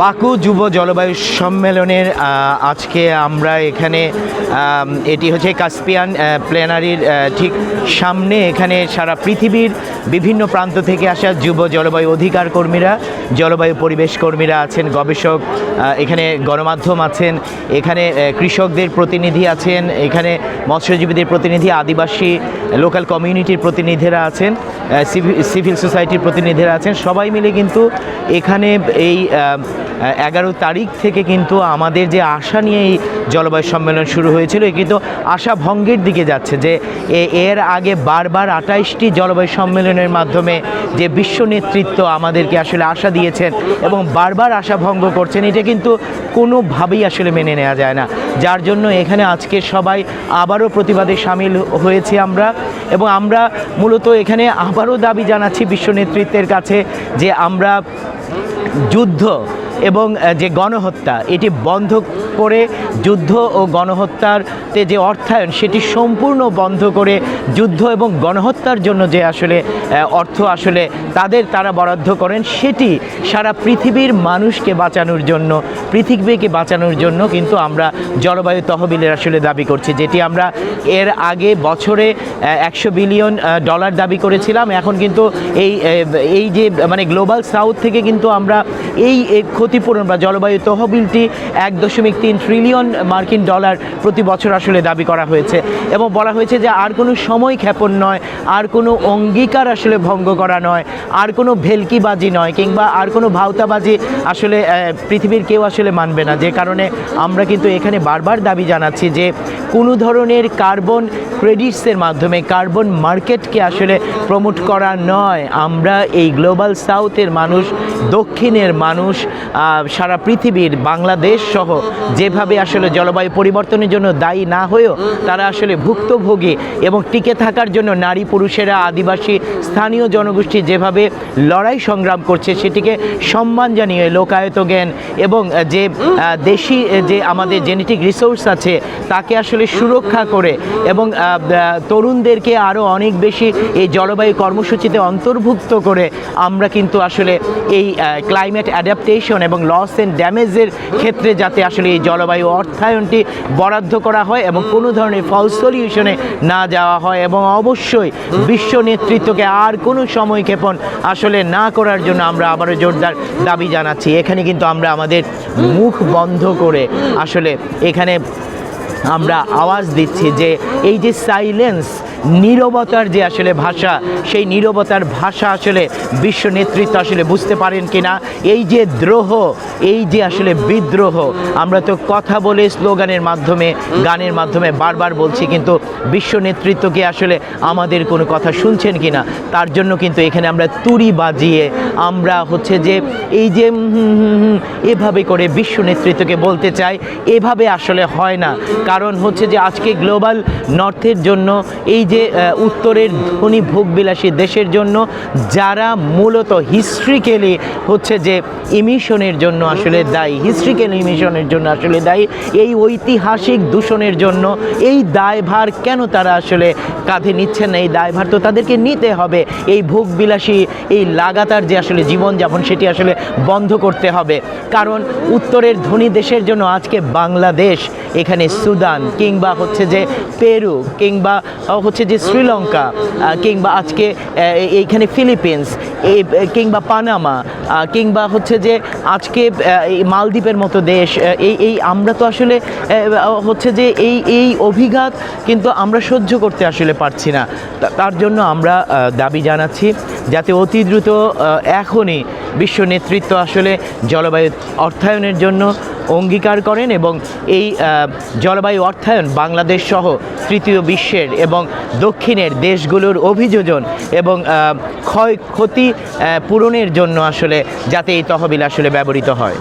Baku যুব জলবায়ু সম্মেলনের আজকে আমরা এখানে এটি হচ্ছে কাস্পিয়ান প্ল্যানারির ঠিক সামনে এখানে সারা পৃথিবীর বিভিন্ন প্রান্ত থেকে আসা যুব জলবায়ু অধিকার কর্মীরা, জলবায়ু পরিবেশ কর্মীরা আছেন, গবেষক এখানে গণমাধ্যম আছেন, এখানে কৃষকদের প্রতিনিধি আছেন, এখানে মৎস্যজীবীদের প্রতিনিধি, আদিবাসী, লোকাল কমিউনিটির প্রতিনিধিরা আছেন সিভি- সিভিল সোসাইটির প্রতিনিধিরা আছেন, সবাই মিলে কিন্তু এখানে এই এগারো তারিখ থেকে কিন্তু আমাদের যে আশা নিয়ে এই জলবায়ু সম্মেলন শুরু হয়েছিল, এ কিন্তু আশা ভঙ্গের দিকে যাচ্ছে যে এর আগে বারবার আঠাইশটি জলবায়ু সম্মেলনের মাধ্যমে যে বিশ্ব নেতৃত্ব আমাদেরকে আসলে আশা দিয়েছেন এবং বারবার আশা ভঙ্গ করছেন, এটা কিন্তু কোনোভাবেই আসলে মেনে নেওয়া যায় না। যার জন্য এখানে আজকে সবাই আবারও প্রতিবাদে সামিল হয়েছি আমরা এবং আমরা মূলত এখানে আবারও দাবি জানাচ্ছি বিশ্ব নেতৃত্বের কাছে যে আমরা যুদ্ধ এবং যে গণহত্যা, এটি বন্ধ করে যুদ্ধ ও গণহত্যারতে যে অর্থায়ন, সেটি সম্পূর্ণ বন্ধ করে যুদ্ধ এবং গণহত্যার জন্য যে আসলে অর্থ আসলে তাদের তারা বরাদ্দ করেন, সেটি সারা পৃথিবীর মানুষকে বাঁচানোর জন্য, পৃথিবীকে বাঁচানোর জন্য কিন্তু আমরা জলবায়ু তহবিলের আসলে দাবি করছি, যেটি আমরা এর আগে বছরে একশো বিলিয়ন ডলার দাবি করেছিলাম, এখন কিন্তু এই এই যে মানে গ্লোবাল সাউথ থেকে কিন্তু আমরা এই ক্ষতিপূরণ বা জলবায়ু তহবিলটি এক দশমিক তিন ট্রিলিয়ন মার্কিন ডলার প্রতি বছর আসলে দাবি করা হয়েছে। এবং বলা হয়েছে যে আর কোনো সময় ক্ষেপণ নয়, আর কোনো অঙ্গীকার আসলে ভঙ্গ করা নয়, আর কোনো ভেলকিবাজি নয়, কিংবা আর কোনো ভাওতাবাজি আসলে পৃথিবীর কেউ আসলে মানবে না। যে কারণে আমরা কিন্তু এখানে বারবার দাবি জানাচ্ছি যে কোনো ধরনের কার্বন ক্রেডিটসের মাধ্যমে, কার্বন মার্কেটকে আসলে প্রমোট করা নয়। আমরা এই গ্লোবাল সাউথের মানুষ, দক্ষিণের মানুষ আহ, সারা পৃথিবীর বাংলাদেশ সহ যেভাবে আসলে জলবায়ু পরিবর্তনের জন্য দায়ী না হয়েও তারা আসলে ভুক্তভোগী এবং টিকে থাকার জন্য নারী পুরুষেরা আদিবাসী স্থানীয় জনগোষ্ঠী যেভাবে লড়াই সংগ্রাম করছে সেটিকে সম্মান জানিয়ে লোকায়ত জ্ঞান এবং যে দেশি যে আমাদের জেনেটিক রিসোর্স আছে তাকে আসলে সুরক্ষা করে এবং তরুণদেরকে আরও অনেক বেশি এই জলবায়ু কর্মসূচিতে অন্তর্ভুক্ত করে আমরা কিন্তু আসলে এই ক্লাইমেট অ্যাডাপ্টেশন এবং লস অ্যান্ড ড্যামেজের ক্ষেত্রে যাতে আসলে এই জলবায়ু অর্থায়নটি বরাদ্দ করা হয় এবং কোনো ধরনের ফলস সলিউশনে না যাওয়া হয় এবং অবশ্যই বিশ্ব নেতৃত্বকে আর কোনো সময় ক্ষেপণ আসলে না করার জন্য আমরা আবারও জোরদার দাবি জানাচ্ছি। এখানে কিন্তু আমরা আমাদের মুখ বন্ধ করে আসলে এখানে আমরা আওয়াজ দিচ্ছি যে এই যে সাইলেন্স নীরবতার যে আসলে ভাষা, সেই নীরবতার ভাষা আসলে বিশ্ব নেতৃত্ব আসলে বুঝতে পারেন কিনা? এই যে দ্রোহ, এই যে আসলে বিদ্রোহ, আমরা তো কথা বলে স্লোগানের মাধ্যমে, গানের মাধ্যমে বারবার বলছি, কিন্তু বিশ্ব নেতৃত্বকে আসলে আমাদের কোনো কথা শুনছেন কি না তার জন্য কিন্তু এখানে আমরা তুড়ি বাজিয়ে, আমরা হচ্ছে যে এই যে এভাবে করে বিশ্ব নেতৃত্বকে বলতে চাই, এভাবে আসলে হয় না। কারণ হচ্ছে যে আজকে গ্লোবাল নর্থের জন্য, এই যে উত্তরের ধনী ভোগবিলাসী দেশের জন্য, যারা মূলত হিস্ট্রিক্যালি হচ্ছে যে ইমিশনের জন্য আসলে দায়ী, হিস্ট্রিক্যাল ইমিশনের জন্য আসলে দায়ী, এই ঐতিহাসিক দূষণের জন্য এই দায়ভার কেন তারা আসলে কাঁধে নিচ্ছেন না? এই দায়ভার তো তাদেরকে নিতে হবে। এই ভোগবিলাসী, এই লাগাতার যে আসলে জীবনযাপন, সেটি আসলে বন্ধ করতে হবে। কারণ উত্তরের ধনী দেশের জন্য আজকে বাংলাদেশ, এখানে সুদান, কিংবা হচ্ছে যে পেরু, কিংবা হচ্ছে যে শ্রীলঙ্কা কিংবা আজকে এইখানে ফিলিপিন্স কিংবা পানামা কিংবা হচ্ছে যে আজকে মালদ্বীপের মতো দেশ এই এই আমরা তো আসলে হচ্ছে যে এই এই অভিঘাত কিন্তু আমরা সহ্য করতে আসলে পারছি না। তার জন্য আমরা দাবি জানাচ্ছি যাতে অতি দ্রুত এখনই বিশ্ব নেতৃত্ব আসলে জলবায়ু অর্থায়নের জন্য অঙ্গীকার করেন এবং এই জলবায়ু অর্থায়ন বাংলাদেশ সহ তৃতীয় বিশ্বের এবং দক্ষিণের দেশগুলোর অভিযোজন এবং ক্ষয় ক্ষতি পূরণের জন্য আসলে যাতে এই তহবিল আসলে ব্যবহৃত হয়।